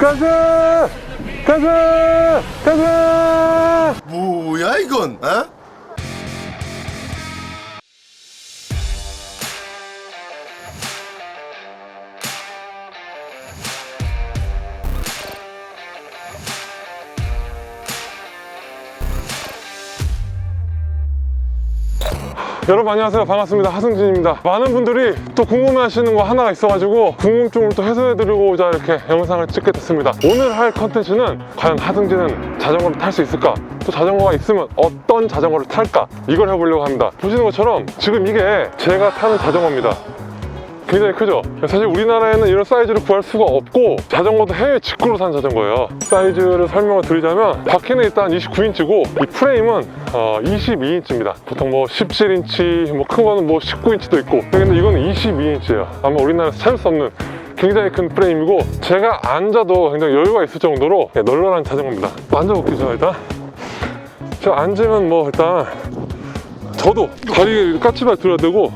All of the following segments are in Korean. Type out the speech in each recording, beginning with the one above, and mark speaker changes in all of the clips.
Speaker 1: 가자! 가자! 가자!
Speaker 2: 뭐야 이건? 어?
Speaker 1: 여러분 안녕하세요. 반갑습니다. 하승진입니다. 많은 분들이 또 궁금해하시는 거 하나가 있어가지고 궁금증을 또 해소해드리고자 이렇게 영상을 찍게 됐습니다. 오늘 할 컨텐츠는 과연 하승진은 자전거를 탈 수 있을까? 또 자전거가 있으면 어떤 자전거를 탈까? 이걸 해보려고 합니다. 보시는 것처럼 지금 이게 제가 타는 자전거입니다 굉장히 크죠? 사실 우리나라에는 이런 사이즈를 구할 수가 없고 자전거도 해외 직구로 산 자전거예요. 사이즈를 설명을 드리자면 바퀴는 일단 29인치고 이 프레임은 어, 22인치입니다. 보통 뭐 17인치 뭐 큰 거는 뭐 19인치도 있고. 근데 이거는 22인치예요. 아마 우리나라에서 찾을 수 없는 굉장히 큰 프레임이고 제가 앉아도 굉장히 여유가 있을 정도로 네, 널널한 자전거입니다. 앉아볼게요 저 일단. 저 앉으면 뭐 일단 저도 다리 까치발 들어야 되고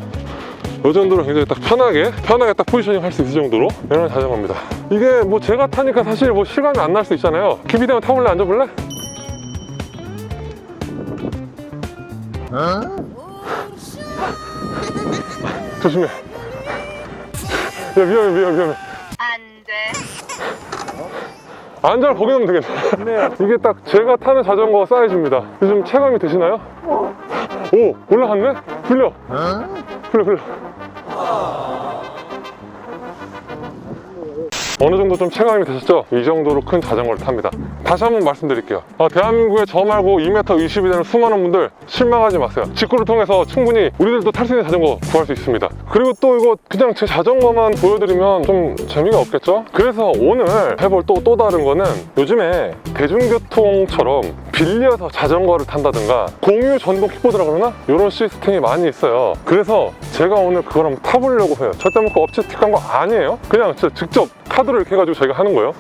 Speaker 1: 이 정도로 굉장히 딱 편하게 편하게 딱 포지셔닝 할 수 있을 정도로 이런 자전거입니다. 이게 뭐 제가 타니까 사실 뭐 실감이 안 날 수 있잖아요. 기비 되면 타볼래? 앉아볼래? 조심해. 야 위험해 위험해 위험해.
Speaker 3: 안 돼.
Speaker 1: 앉아를 거기 놓으면 되겠네. 이게 딱 제가 타는 자전거 사이즈입니다. 요즘 체감이 되시나요? 오 올라갔네? 풀려. 풀려 풀려 Allah. 어느 정도 좀 체감이 되셨죠? 이 정도로 큰 자전거를 탑니다. 다시 한번 말씀드릴게요. 어, 대한민국에 저 말고 2m 20이 되는 수많은 분들 실망하지 마세요. 직구를 통해서 충분히 우리들도 탈 수 있는 자전거 구할 수 있습니다. 그리고 또 이거 그냥 제 자전거만 보여드리면 좀 재미가 없겠죠? 그래서 오늘 해볼 또, 또 다른 거는 요즘에 대중교통처럼 빌려서 자전거를 탄다든가 공유 전동 킥보드라 그러나? 이런 시스템이 많이 있어요. 그래서 제가 오늘 그걸 한번 타보려고 해요. 절대 뭐그 업체 스틱한 거 아니에요. 그냥 직접 카드를 이렇게 해가지고 저희가 하는 거예요.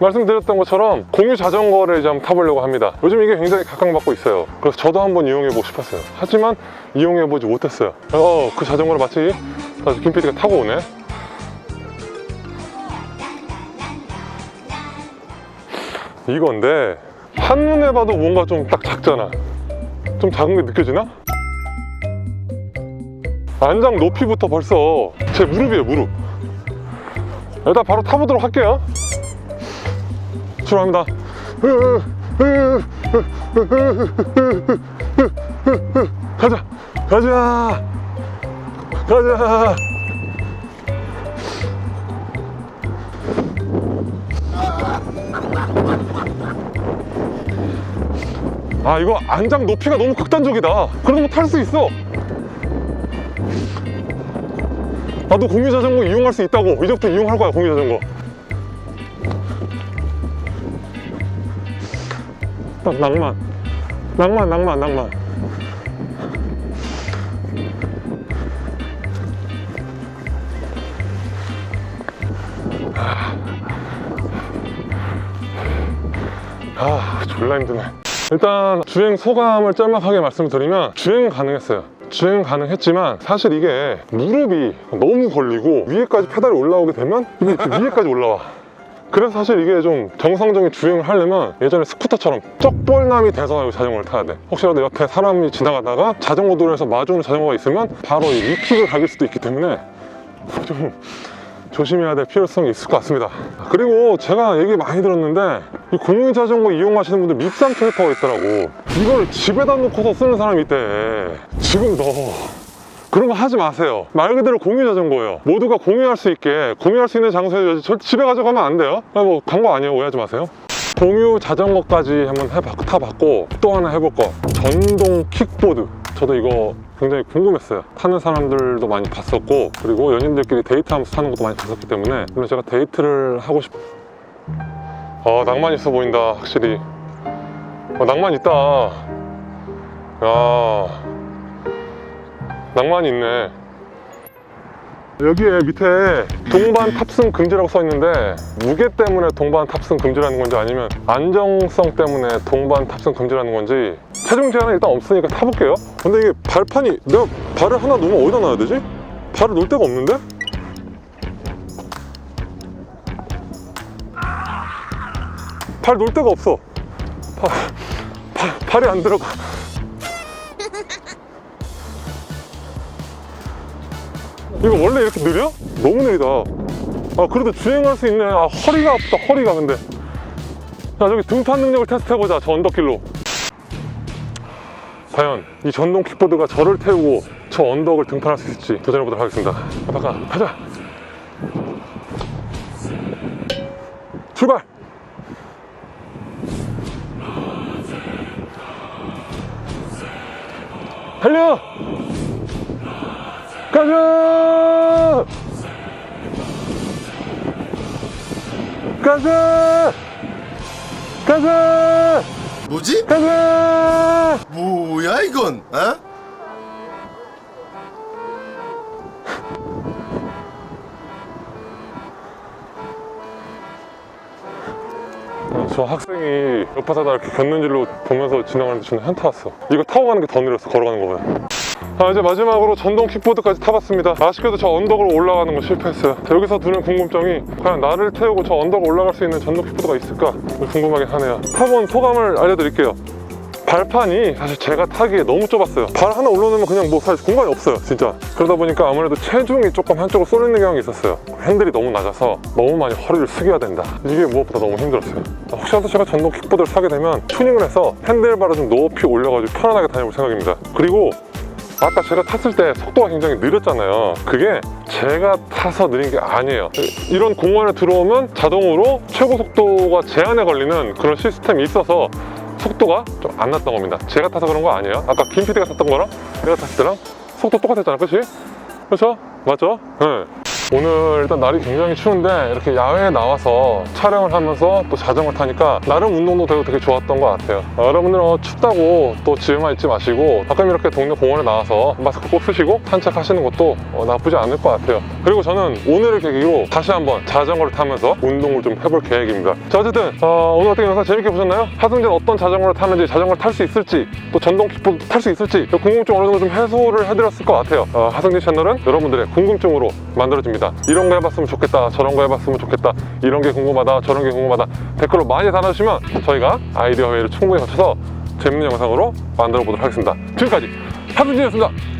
Speaker 1: 말씀드렸던 것처럼 공유 자전거를 이제 한번 타보려고 합니다. 요즘 이게 굉장히 각광받고 있어요. 그래서 저도 한번 이용해보고 싶었어요. 하지만 이용해보지 못했어요. 어, 그 자전거를 마치 다시 김 PD가 타고 오네. 이건데 한눈에 봐도 뭔가 좀 딱 작잖아. 좀 작은 게 느껴지나? 안장 높이부터 벌써 제 무릎이에요, 무릎. 일단 바로 타보도록 할게요. 출발합니다. 가자, 가자, 가자. 아 이거 안장 높이가 너무 극단적이다. 거탈수 있어. 나도 공유 자전거 이용할 수 있다고. 이제부터 이용할 거야 공유 자전거. 딱 낭만. 낭만 낭만 낭만. 아 졸라 힘드네. 일단 주행 소감을 짤막하게 말씀드리면 주행 가능했어요 주행 가능했지만 사실 이게 무릎이 너무 걸리고 위에까지 페달이 올라오게 되면 이게 이렇게 위에까지 올라와. 그래서 사실 이게 좀 정상적인 주행을 하려면 예전에 스쿠터처럼 쩍벌남이 돼서 이 자전거를 타야 돼. 혹시라도 옆에 사람이 지나가다가 자전거 도로에서 마주오는 자전거가 있으면 바로 이 리킥을 갈길 수도 있기 때문에 좀 조심해야 될 필요성이 있을 것 같습니다. 그리고 제가 얘기 많이 들었는데 이 공유 자전거 이용하시는 분들 밉상 캐릭터가 있더라고. 이걸 집에다 놓고서 쓰는 사람이 있대. 지금 너. 그런 거 하지 마세요. 말 그대로 공유 자전거예요. 모두가 공유할 수 있게 공유할 수 있는 장소에 절 집에 가져가면 안 돼요? 아, 뭐 광고 아니에요. 오해하지 마세요. 공유 자전거까지 한번 해봐, 타봤고 또 하나 해볼 거. 전동 킥보드 저도 이거 굉장히 궁금했어요. 타는 사람들도 많이 봤었고 그리고 연인들끼리 데이트하면서 타는 것도 많이 봤었기 때문에. 물론 제가 데이트를 하고 싶... 아 낭만 있어 보인다 확실히. 어, 낭만 있다. 야 낭만이 있네. 여기에 밑에 동반 탑승 금지라고 써 있는데 무게 때문에 동반 탑승 금지라는 건지 아니면 안정성 때문에 동반 탑승 금지라는 건지 체중 제한은 일단 없으니까 타볼게요 근데 이게 발판이 내가 발을 하나 놓으면 어디다 놔야 되지? 발을 놓을 데가 없는데? 발 놓을 데가 없어. 발, 발, 발이 안 들어가. 이거 원래 이렇게 느려? 너무 느리다. 아, 그래도 주행할 수 있네. 아, 허리가 아프다, 허리가 근데. 야, 저기 등판 능력을 테스트해보자, 저 언덕길로. 과연 이 전동 킥보드가 저를 태우고 저 언덕을 등판할 수 있을지 도전해보도록 하겠습니다. 아빠가 가자. 출발! 달려! 가자! 가자! 가자!
Speaker 2: 뭐지? 뭐야 이건? 어?
Speaker 1: 어, 저 학생이 옆바다다 이렇게 걷는줄로 보면서 지나가는데 저는 현타 왔어. 이거 타고 가는 게 더 느렸어, 걸어가는 거보다. 아, 이제 마지막으로 전동 킥보드까지 타봤습니다. 아쉽게도 저 언덕으로 올라가는 거 실패했어요. 자, 여기서 드는 궁금증이 과연 나를 태우고 저 언덕을 올라갈 수 있는 전동 킥보드가 있을까? 궁금하긴 하네요. 타본 소감을 알려드릴게요. 발판이 사실 제가 타기에 너무 좁았어요. 발 하나 올려놓으면 그냥 뭐 사실 공간이 없어요, 진짜. 그러다 보니까 아무래도 체중이 조금 한쪽으로 쏠리는 경향이 있었어요. 핸들이 너무 낮아서 너무 많이 허리를 숙여야 된다. 이게 무엇보다 너무 힘들었어요. 아, 혹시라도 제가 전동 킥보드를 사게 되면 튜닝을 해서 핸들바를 좀 높이 올려가지고 편안하게 다녀볼 생각입니다. 그리고 아까 제가 탔을 때 속도가 굉장히 느렸잖아요. 그게 제가 타서 느린 게 아니에요. 이런 공원에 들어오면 자동으로 최고 속도가 제한에 걸리는 그런 시스템이 있어서 속도가 좀 안 났던 겁니다. 제가 타서 그런 거 아니에요. 아까 김 PD가 탔던 거랑 내가 탔을 때랑 속도 똑같았잖아. 그치? 그렇죠? 맞죠? 네. 오늘 일단 날이 굉장히 추운데 이렇게 야외에 나와서 촬영을 하면서 또 자전거 타니까 나름 운동도 되고 되게 좋았던 것 같아요. 어, 여러분들은 어, 춥다고 또 집에만 있지 마시고 가끔 이렇게 동네 공원에 나와서 마스크 꼭 쓰시고 산책하시는 것도 어, 나쁘지 않을 것 같아요. 그리고 저는 오늘을 계기로 다시 한번 자전거를 타면서 운동을 좀 해볼 계획입니다. 자 어쨌든 어, 오늘 어떻게 영상 재밌게 보셨나요? 하승진 어떤 자전거를 타는지 자전거를 탈 수 있을지 또 전동 킥보드 탈 수 있을지 그 궁금증 어느 정도 좀 해소를 해드렸을 것 같아요. 어, 하승진 채널은 여러분들의 궁금증으로 만들어집니다. 이런 거 해봤으면 좋겠다. 저런 거 해봤으면 좋겠다. 이런 게 궁금하다. 저런 게 궁금하다. 댓글로 많이 달아주시면 저희가 아이디어 회의를 충분히 거쳐서 재밌는 영상으로 만들어 보도록 하겠습니다. 지금까지 하승진이었습니다.